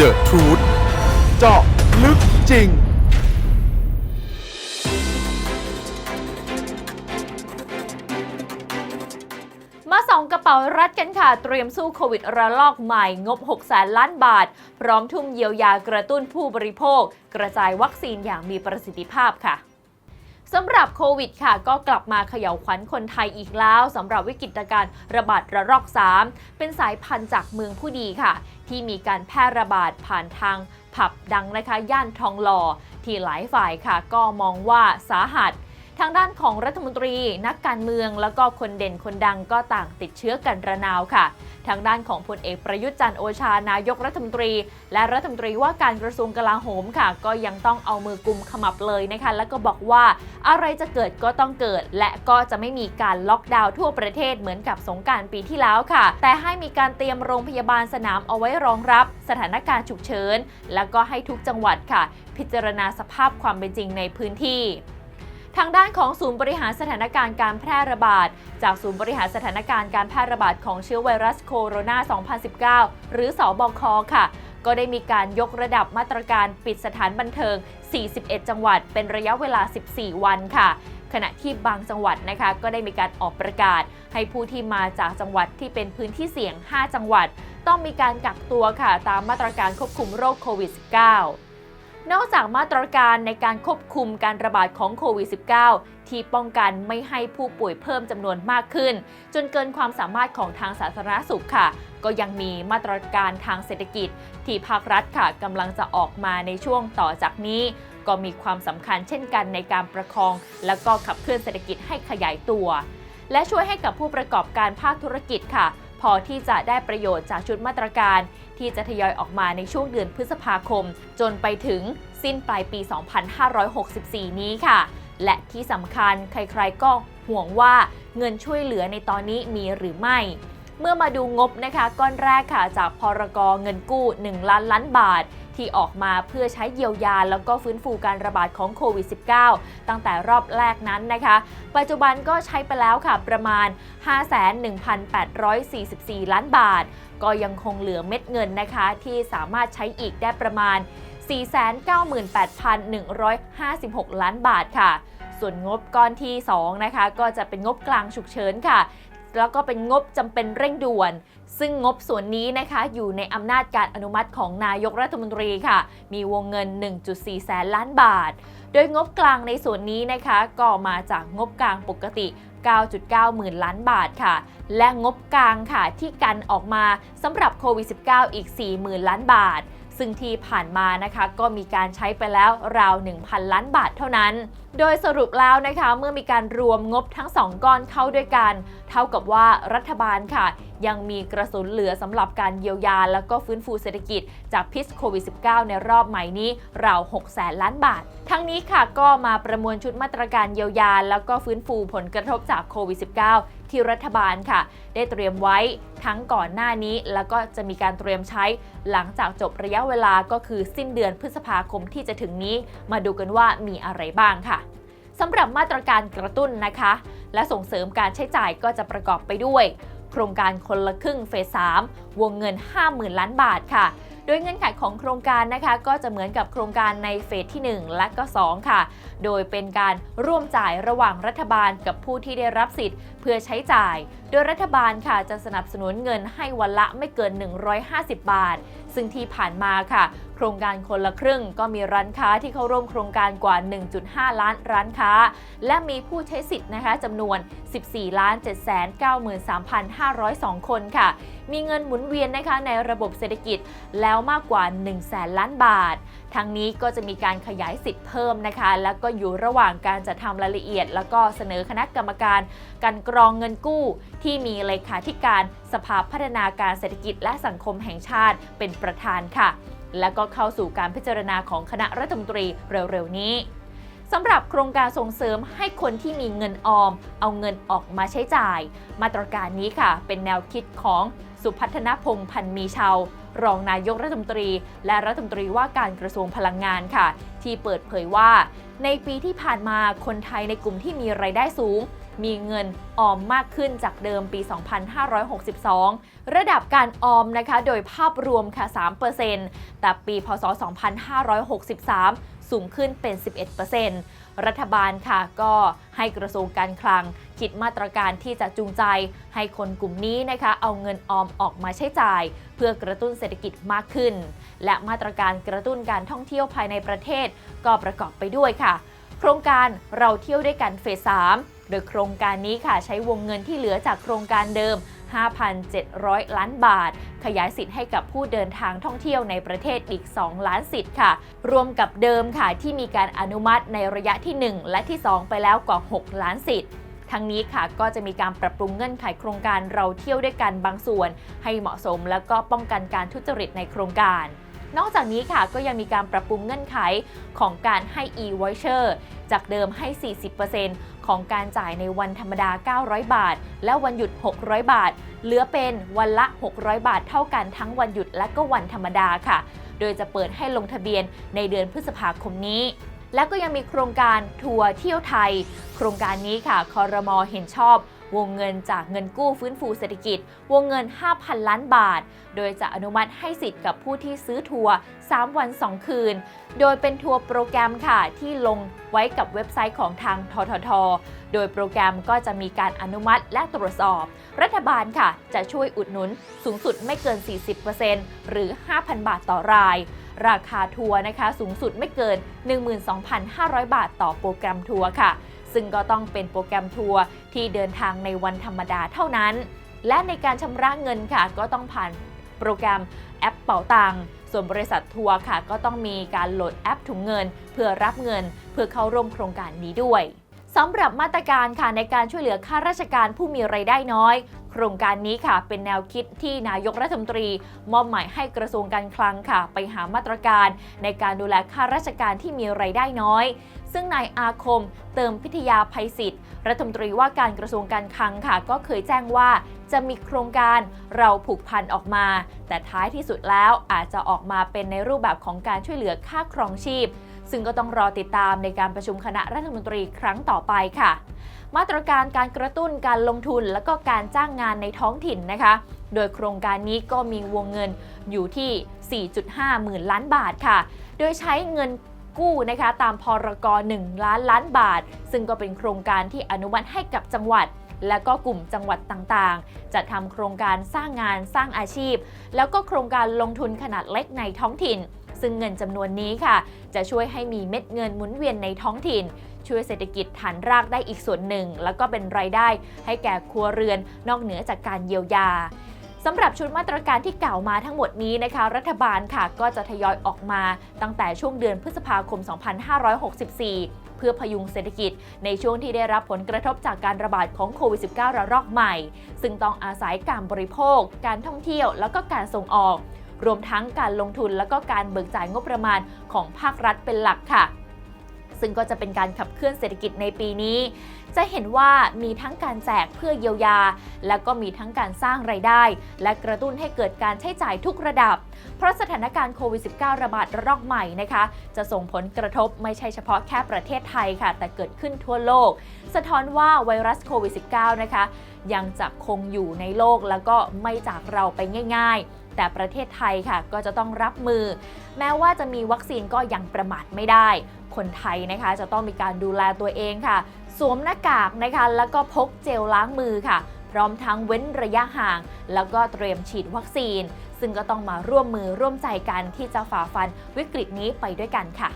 The Truth เจาะลึกจริง มาส่องกระเป๋ารัดกันค่ะ เตรียมสู้โควิดระลอกใหม่ งบ 6 แสนล้านบาท พร้อมทุ่มเยียวยากระตุ้นผู้บริโภค กระจายวัคซีนอย่างมีประสิทธิภาพค่ะ สำหรับโควิดค่ะ ก็กลับมาเขย่าขวัญคนไทยอีกแล้วสำหรับวิกฤตการระบาดระลอก 3 เป็นสายพันธุ์จากเมืองผู้ดีค่ะ ที่มีการแพร่ระบาดผ่านทางผับดังนะคะ ย่านทองหล่อ ที่หลายฝ่ายค่ะ ก็มองว่าสาหัส ทางด้านของรัฐมนตรี นักการเมือง แล้วก็คนเด่นคนดังก็ต่างติดเชื้อกันระนาวค่ะ ทางด้านของพลเอกประยุทธ์จันทร์โอชานายกรัฐมนตรี และรัฐมนตรีว่าการกระทรวงกลาโหมค่ะ ก็ยังต้องเอามือกุมขมับเลยนะคะ แล้วก็บอกว่าอะไรจะเกิดก็ต้องเกิด และก็จะไม่มีการล็อกดาวน์ทั่วประเทศเหมือนกับสงการปีที่แล้วค่ะ แต่ให้มีการเตรียมโรงพยาบาลสนามเอาไว้รองรับสถานการณ์ฉุกเฉิน แล้วก็ให้ทุกจังหวัดค่ะ พิจารณาสภาพความเป็นจริงในพื้นที่ ทางด้านของศูนย์บริหารสถานการณ์การแพร่ระบาด จากศูนย์บริหารสถานการณ์การแพร่ระบาดของเชื้อไวรัสโคโรนา 2019 หรือสอบคค่ะ ก็ได้มีการยกระดับมาตรการปิดสถานบันเทิง 41 จังหวัด เป็นระยะเวลา 14 วันค่ะขณะที่บางจังหวัดนะคะก็ได้มีการออกประกาศ ให้ผู้ที่มาจากจังหวัดที่เป็นพื้นที่เสี่ยง 5 จังหวัด ต้องมีการกักตัวค่ะตามมาตรการควบคุมโรคโควิด -19 นอกจากมาตรการในการควบคุมการระบาดของโควิด -19 ที่ป้องกันไม่ให้ผู้ป่วยเพิ่มจำนวนมากขึ้น จนเกินความสามารถของทางสาธารณสุขค่ะ ก็ยังมีมาตรการทางเศรษฐกิจ ที่ภาครัฐค่ะกำลังจะออกมาในช่วงต่อจากนี้ ก็มีความสำคัญเช่นกันในการประคอง และก็ขับเคลื่อนเศรษฐกิจให้ขยายตัว และช่วยให้กับผู้ประกอบการภาคธุรกิจค่ะ อที่จะได้ประโยชน์จากชุดมาตรการ ที่จะทยอยออกมาในช่วงเดือนพฤษภาคม จนไปถึงสิ้นปลายปี 2564 นี้ค่ะ และที่สำคัญใครๆก็ห่วงว่าเงินช่วยเหลือในตอนนี้มีหรือไม่ เมื่อมาดูงบนะคะก้อนแรกค่ะจากพรกเงินกู้ 1 ล้านล้านบาท ที่ออกมาเพื่อใช้เยียวยา แล้วก็ฟื้นฟูการระบาดของโควิด -19 ตั้งแต่รอบแรกนั้นนะคะ ปัจจุบันก็ใช้ไปแล้วค่ะประมาณ 51,844 ล้านบาท ก็ยังคงเหลือเม็ดเงินนะคะ ที่สามารถใช้อีกได้ประมาณ 498,156 ล้านบาทค่ะ ส่วนงบก้อนที่ 2 นะคะ ก็จะเป็นงบกลางฉุกเฉินค่ะ แล้วก็เป็นงบจำเป็นเร่งด่วน ซึ่งงบส่วนนี้นะคะอยู่ในอำนาจการอนุมัติของนายกรัฐมนตรีค่ะ มีวงเงิน 1.4 แสนล้านบาท โดยงบกลางในส่วนนี้นะคะก็มาจากงบกลางปกติ 9.9 หมื่นล้านบาทค่ะ และงบกลางค่ะที่กันออกมาสำหรับโควิด -19 อีก4หมื่นล้านบาท ซึ่งที่ผ่านมานะคะก็มีการใช้ไปแล้วราว 1,000 ล้านบาทเท่านั้น โดยสรุปแล้วนะคะเมื่อมีการรวมงบทั้ง 2 ก้อนเข้าด้วยกัน เท่ากับว่ารัฐบาลค่ะ ยังมีกระสุนเหลือสำหรับการเยียวยา แล้วก็ฟื้นฟูเศรษฐกิจจากพิษโควิด -19 ในรอบใหม่นี้ราว6แสนล้านบาท ทั้งนี้ค่ะก็มาประมวลชุดมาตรการเยียวยา แล้วก็ฟื้นฟูผลกระทบจากโควิด -19 ที่รัฐบาลค่ะ ได้เตรียมไว้ทั้งก่อนหน้านี้ แล้วก็จะมีการเตรียมใช้หลังจากจบระยะเวลาก็คือสิ้นเดือนพฤษภาคมที่จะถึงนี้ มาดูกันว่ามีอะไรบ้างค่ะสำหรับมาตรการกระตุ้นนะคะ และส่งเสริมการใช้จ่ายก็จะประกอบไปด้วย โครงการคนละครึ่งเฟส 3 วงเงิน 50,000 ล้านบาทค่ะ โดยเงื่อนไขของโครงการนะคะ ก็จะเหมือนกับโครงการในเฟสที่ 1 และก็ 2 ค่ะ โดยเป็นการร่วมจ่ายระหว่างรัฐบาลกับผู้ที่ได้รับสิทธิ์ เพื่อใช้จ่าย โดยรัฐบาลค่ะจะสนับสนุนเงินให้วันละไม่เกิน 150 บาท ซึ่งที่ผ่านมาค่ะ รงการคนละครึ่ง ก็มีร้านค้าที่เข้าร่วมโครงการกว่า 1.5 ล้านร้านค้า และมีผู้ใช้สิทธิ์นะคะจำนวน 14 ล้าน 793,502 คนค่ะ มีเงินหมุนเวียนนะคะในระบบเศรษฐกิจแล้วมากกว่า1แสนล้านบาท ทั้งนี้ก็จะมีการขยายสิทธิ์เพิ่มนะคะ แล้วก็อยู่ระหว่างการจัดทำรายละเอียด แล้วก็เสนอคณะกรรมการการกรองเงินกู้ ที่มีเลขาธิการสภาพัฒนาการเศรษฐกิจและสังคมแห่งชาติเป็นประธานค่ะ แล้วก็เข้าสู่การพิจารณาของคณะรัฐมนตรีเร็วๆนี้สำหรับโครงการส่งเสริมให้คนที่มีเงินออม เอาเงินออกมาใช้จ่าย มาตรการนี้ค่ะ เป็นแนวคิดของสุพัฒนพงพันมีชาวรองนายกรัฐมนตรี และรัฐมนตรีว่าการกระทรวงพลังงานค่ะ ที่เปิดเผยว่า ในปีที่ผ่านมาคนไทยในกลุ่มที่มีไรายได้สูง มีเงินออมมากขึ้นจากเดิมปี 2562 ระดับการออมนะคะ โดยภาพรวมค่ะ 3%แต่ปี พศ 2563 สูงขึ้นเป็น 11%รัฐบาลค่ะก็ให้กระทรวงการคลัง คิดมาตรการที่จะจูงใจ ให้คนกลุ่มนี้นะคะ เอาเงินออมออกมาใช้จ่าย เพื่อกระตุ้นเศรษฐกิจมากขึ้น และมาตรการกระตุ้นการท่องเที่ยวภายในประเทศ ก็ประกอบไปด้วยค่ะ โครงการเราเที่ยวด้วยกันเฟส3 ดยโครงการนี้ค่ะใช้วงเงินที่เหลือจากโครงการเดิม 5,700 ล้านบาท ขยายสิทธิ์ให้กับผู้เดินทางท่องเที่ยวในประเทศอีก 2 ล้านสิทธิ์ค่ะ รวมกับเดิมค่ะที่มีการอนุมัติในระยะที่ 1 และที่ 2 ไปแล้วกว่า 6 ล้านสิทธิ์ทั้งนี้ค่ะก็จะมีการปรับปรุงเงื่อนไขโครงการเราเที่ยวด้วยกันบางส่วน ให้เหมาะสมแล้วก็ป้องกันการทุจริตในโครงการ นอกจากนี้ค่ะก็ยังมีการปรับปรุงเงื่อนไขของการให้ e-voucher จากเดิมให้ 40%ของการจ่ายในวันธรรมดา 900 บาท และวันหยุด 600 บาท เหลือเป็นวันละ 600 บาท เท่ากันทั้งวันหยุดและก็วันธรรมดาค่ะ โดยจะเปิดให้ลงทะเบียนในเดือนพฤษภาคมนี้และก็ยังมีโครงการทัวร์เที่ยวไทย โครงการนี้ค่ะคอรมอเห็นชอบ วงเงินจากเงินกู้ฟื้นฟูเศรษฐกิจ วงเงิน 5,000 ล้านบาท โดยจะอนุมัติให้สิทธิ์กับผู้ที่ซื้อทัวร์ 3 วัน 2 คืน โดยเป็นทัวร์โปรแกรมค่ะ ที่ลงไว้กับเว็บไซต์ของทางททท โดยโปรแกรมก็จะมีการอนุมัติและตรวจสอบ รัฐบาลค่ะ จะช่วยอุดหนุนสูงสุดไม่เกิน 40%หรือ 5,000 บาทต่อราย ราคาทัวร์นะคะสูงสุดไม่เกิน 12,500 บาทต่อโปรแกรมทัวร์ค่ะ ซึ่งก็ต้องเป็นโปรแกรมทัวร์ที่เดินทางในวันธรรมดาเท่านั้น และในการชำระเงินค่ะ ก็ต้องผ่านโปรแกรมแอปเป๋าตังส่วนบริษัททัวร์ค่ะ ก็ต้องมีการโหลดแอปถุงเงิน เพื่อรับเงิน เพื่อเข้าร่วมโครงการนี้ด้วยสำหรับมาตรการค่ะในการช่วยเหลือข้าราชการผู้มีไรายได้น้อย โครงการนี้ค่ะ เป็นแนวคิดที่นายกรัฐมนตรี มอบหมายให้กระทรวงการคลังค่ะ ไปหามาตรการ ในการดูแลข้าราชการที่มีไรายได้น้อย ซึ่งนายอาคมเติมพิทยาภัยศิษย์รัฐมนตรีว่าการกระทรวงการคลังค่ะ ก็เคยแจ้งว่าจะมีโครงการเราผูกพันออกมา แต่ท้ายที่สุดแล้วอาจจะออกมาเป็นในรูปแบบของการช่วยเหลือค่าครองชีพ ซึ่งก็ต้องรอติดตามในการประชุมคณะรัฐมนตรีครั้งต่อไปค่ะ มาตรการการกระตุ้นการลงทุนและก็การจ้างงานในท้องถิ่นนะคะ โดยโครงการนี้ก็มีวงเงินอยู่ที่ 4.5 หมื่นล้านบาทค่ะ โดยใช้เงิน กู้นะคะตามพรก1ล้านล้านบาท ซึ่งก็เป็นโครงการที่อนุมัติให้กับจังหวัด และก็กลุ่มจังหวัดต่างๆจะทำโครงการสร้างงานสร้างอาชีพ แล้วก็โครงการลงทุนขนาดเล็กในท้องถิ่น ซึ่งเงินจำนวนนี้ค่ะ จะช่วยให้มีเม็ดเงินหมุนเวียนในท้องถิ่น ช่วยเศรษฐกิจฐานรากได้อีกส่วนหนึ่ง แล้วก็เป็นรายได้ให้แก่ครัวเรือนนอกเหนือจากการเยียวยา สำหรับชุดมาตรการที่กล่าวมาทั้งหมดนี้นะคะ รัฐบาลค่ะก็จะทยอยออกมาตั้งแต่ช่วงเดือนพฤษภาคม 2564 เพื่อพยุงเศรษฐกิจ ในช่วงที่ได้รับผลกระทบจากการระบาดของโควิด -19 ระลอกใหม่ ซึ่งต้องอาศัยการบริโภค การท่องเที่ยว แล้วก็การส่งออก รวมทั้งการลงทุนแล้วก็การเบิกจ่ายงบประมาณของภาครัฐเป็นหลักค่ะ ซึ่งก็จะเป็นการขับเคลื่อนเศรษฐกิจในปีนี้ จะเห็นว่ามีทั้งการแจกเพื่อเยียวยา และก็มีทั้งการสร้างไรายได้ และกระตุ้นให้เกิดการใช้จ่ายทุกระดับ เพราะสถานการณ์โควิด -19 ระบาดระลอกใหม่นะคะ จะส่งผลกระทบไม่ใช่เฉพาะแค่ประเทศไทยค่ะ แต่เกิดขึ้นทั่วโลก สะท้อนว่าไวรัสโควิด -19 นะคะยังจะคงอยู่ในโลกแล้วก็ไม่จากเราไปง่าย ๆ แต่ประเทศไทยค่ะก็จะต้องรับมือ แม้ว่าจะมีวัคซีนก็ยังประมาทไม่ได้ คนไทยนะคะจะต้องมีการดูแลตัวเองค่ะ สวมหน้ากากนะคะแล้วก็พกเจลล้างมือค่ะ พร้อมทั้งเว้นระยะห่าง แล้วก็เตรียมฉีดวัคซีน ซึ่งก็ต้องมาร่วมมือร่วมใจกันที่จะฝ่าฟันวิกฤตนี้ไปด้วยกันค่ะ